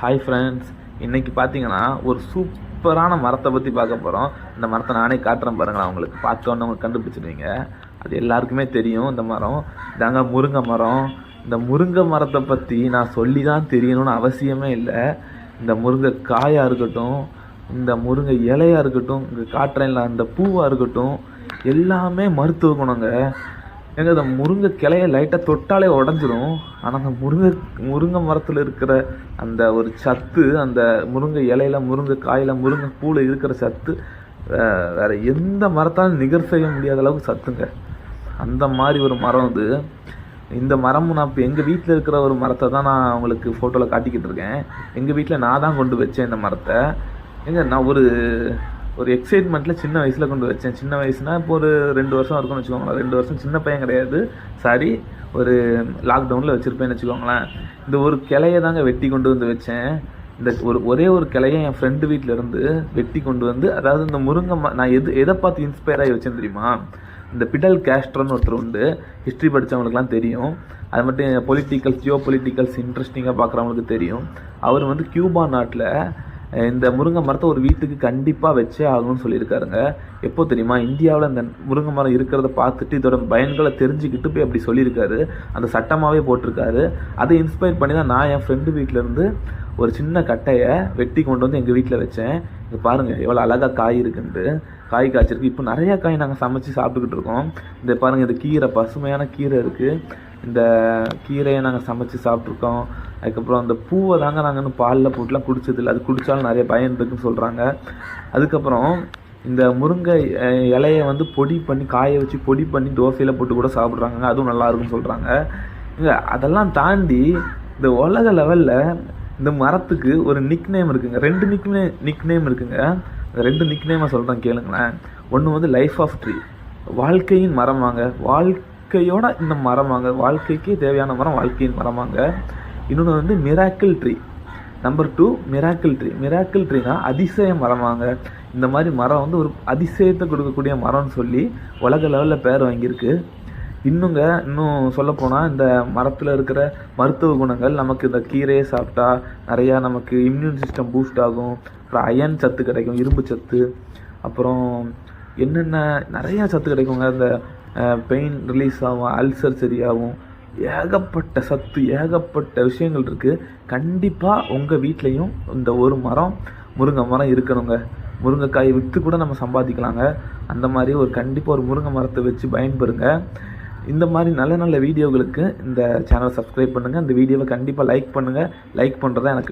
Hi friends இன்றைக்கி பார்த்தீங்கன்னா ஒரு சூப்பரான மரத்தை பற்றி பார்க்க போகிறோம் இந்த மரத்தை நானே காட்டுறேன் பாருங்களேன். அவங்களுக்கு பார்த்தோன்னே அவங்க கண்டுபிடிச்சிடுவீங்க. அது எல்லாருக்குமே தெரியும் இந்த மரம். இதாங்க முருங்கை மரம். இந்த முருங்கை மரத்தை பற்றி நான் சொல்லி தான் தெரியணும்னு அவசியமே இல்லை. இந்த முருங்கை காயாக இருக்கட்டும் இந்த முருங்கை இலையாக இருக்கட்டும் இங்கே காட்டுறேன்ல அந்த பூவாக இருக்கட்டும் எல்லாமே மருத்துவ குணங்க. ஏங்க அந்த முருங்கை கிளைய லைட்டாக தொட்டாலே உடஞ்சிரும். ஆனால் அந்த முருங்கை முருங்கை மரத்தில் இருக்கிற அந்த ஒரு சத்து அந்த முருங்கை இலையில முருங்கை காயில் முருங்கை பூவில் இருக்கிற சத்து வே- வேற எந்த மரத்தாலும் நிகர் செய்ய முடியாத அளவுக்கு சத்துங்க. அந்த மாதிரி ஒரு மரம் இது இந்த மரமும் நான் இப்போ எங்கள் வீட்டில் இருக்கிற ஒரு மரத்தை தான் நான் உங்களுக்கு ஃபோட்டோவில் காட்டிக்கிட்டு இருக்கேன். எங்கள் வீட்டில் நான் தான் கொண்டு வச்சேன் இந்த மரத்தை. ஏங்க நான் ஒரு ஒரு எக்ஸைட்மெண்ட்டில் சின்ன வயசில் கொண்டு வச்சேன். சின்ன வயசுனா இப்போ ஒரு ரெண்டு வருஷம் இருக்கும்னு வச்சுக்கோங்களேன். ரெண்டு வருஷம் சின்ன பையன் கிடையாது. சாரி ஒரு லாக்டவுனில் வச்சுருப்பேன்னு வச்சுக்கோங்களேன். இந்த ஒரு கிளையை தாங்க வெட்டி கொண்டு வந்து வச்சேன். இந்த ஒரு ஒரே ஒரு கிளையை என் ஃப்ரெண்டு வீட்டில் இருந்து வெட்டி கொண்டு வந்து அதாவது இந்த முருங்கை ம- நான் எது எதை பார்த்து இன்ஸ்பயர் ஆகி வச்சேன் தெரியுமா? இந்த பிடல் கேஸ்ட்ரோன்னு ஒருத்தர் உண்டு. ஹிஸ்ட்ரி படித்தவங்களுக்குலாம் தெரியும். அது மட்டும் பொலிட்டிக்கல்ஸ் ஜியோ பொலிட்டிக்கல்ஸ் இன்ட்ரெஸ்டிங்காக பார்க்குறவங்களுக்கு தெரியும். அவர் வந்து கியூபா நாட்டில் இந்த முருங்கை மரத்தை ஒரு வீட்டுக்கு கண்டிப்பாக வச்சே ஆகணும்னு சொல்லியிருக்காருங்க. எப்போ தெரியுமா? இந்தியாவில் இந்த முருங்கை மரம் இருக்கிறத பார்த்துட்டு இதோட பயன்களை தெரிஞ்சுக்கிட்டு போய் அப்படி சொல்லியிருக்காரு. அந்த சட்டமாகவே போட்டிருக்காரு. அதை இன்ஸ்பயர் பண்ணி தான் நான் என் ஃப்ரெண்டு வீட்டிலேருந்து ஒரு சின்ன கட்டையை வெட்டி கொண்டு வந்து எங்கள் வீட்டில் வச்சேன். இங்கே பாருங்கள் எவ்வளோ அழகாக காய் இருக்குன்ட்டு. காய் காய்ச்சிருக்கு. இப்போ நிறைய காய் நாங்கள் சமைச்சு சாப்பிட்டுக்கிட்டு இருக்கோம். இந்த பாருங்கள் இந்த கீரை பசுமையான கீரை இருக்குது இந்த கீரையை நாங்கள் சமைச்சு சாப்பிட்ருக்கோம் அதுக்கப்புறம் அந்த பூவை தாங்க நாங்கள் இன்னும் பாலில் போட்டுலாம் குடிச்சதில்லை. அது குடித்தாலும் நிறைய பயன் இருக்குன்னு சொல்கிறாங்க அதுக்கப்புறம் இந்த முருங்கை இலையை வந்து பொடி பண்ணி காய வச்சு பொடி பண்ணி தோசையில் போட்டு கூட சாப்பிட்றாங்க அதுவும் நல்லாயிருக்குன்னு சொல்கிறாங்க அதெல்லாம் தாண்டி இந்த உலக லெவலில் இந்த மரத்துக்கு ஒரு நிக் நேம் இருக்குங்க. ரெண்டு நிக் நிக் நேம் இருக்குங்க. அந்த ரெண்டு நிக் நேமாக சொல்கிறேன் கேளுங்களேன். ஒன்று வந்து லைஃப் ஆஃப் ட்ரீ வாழ்க்கையின் மரம் வாங்க. வாழ்க்கையோட இந்த மரம் வாங்க. வாழ்க்கைக்கே தேவையான மரம் வாழ்க்கையின் மரம் வாங்க. இன்னொன்று வந்து miracle tree number two miracle tree miracle ட்ரீனா அதிசய மரம் வாங்க. இந்த மாதிரி மரம் வந்து ஒரு அதிசயத்தை கொடுக்கக்கூடிய மரம்னு சொல்லி உலக லெவலில் பேர் வாங்கியிருக்கு. இன்னுங்க இன்னும் சொல்லப்போனால் இந்த மரத்தில் இருக்கிற மருத்துவ குணங்கள் நமக்கு இந்த கீரையை சாப்பிட்டா நிறையா நமக்கு இம்யூன் சிஸ்டம் பூஸ்ட் ஆகும். அப்புறம் அயன் சத்து கிடைக்கும் இரும்பு சத்து. அப்புறம் என்னென்ன நிறையா சத்து கிடைக்குங்க. இந்த பெயின் ரிலீஸ் ஆகும் அல்சர் சரியாகும். ஏகப்பட்ட சத்து ஏகப்பட்ட விஷயங்கள் இருக்குது கண்டிப்பாக உங்கள் வீட்லேயும் இந்த ஒரு மரம் முருங்கை மரம் இருக்கணுங்க. முருங்கைக்காய் விற்று கூட நம்ம சம்பாதிக்கலாங்க. அந்த மாதிரி ஒரு கண்டிப்பாக ஒரு முருங்கை மரத்தை வச்சு பயன்பெறுங்க இந்த மாதிரி நல்ல நல்ல வீடியோகளுக்கு இந்த சேனலை சப்ஸ்கிரைப் பண்ணுங்கள் இந்த வீடியோவை கண்டிப்பாக லைக் பண்ணுங்கள் லைக் பண்ணுறதா எனக்கு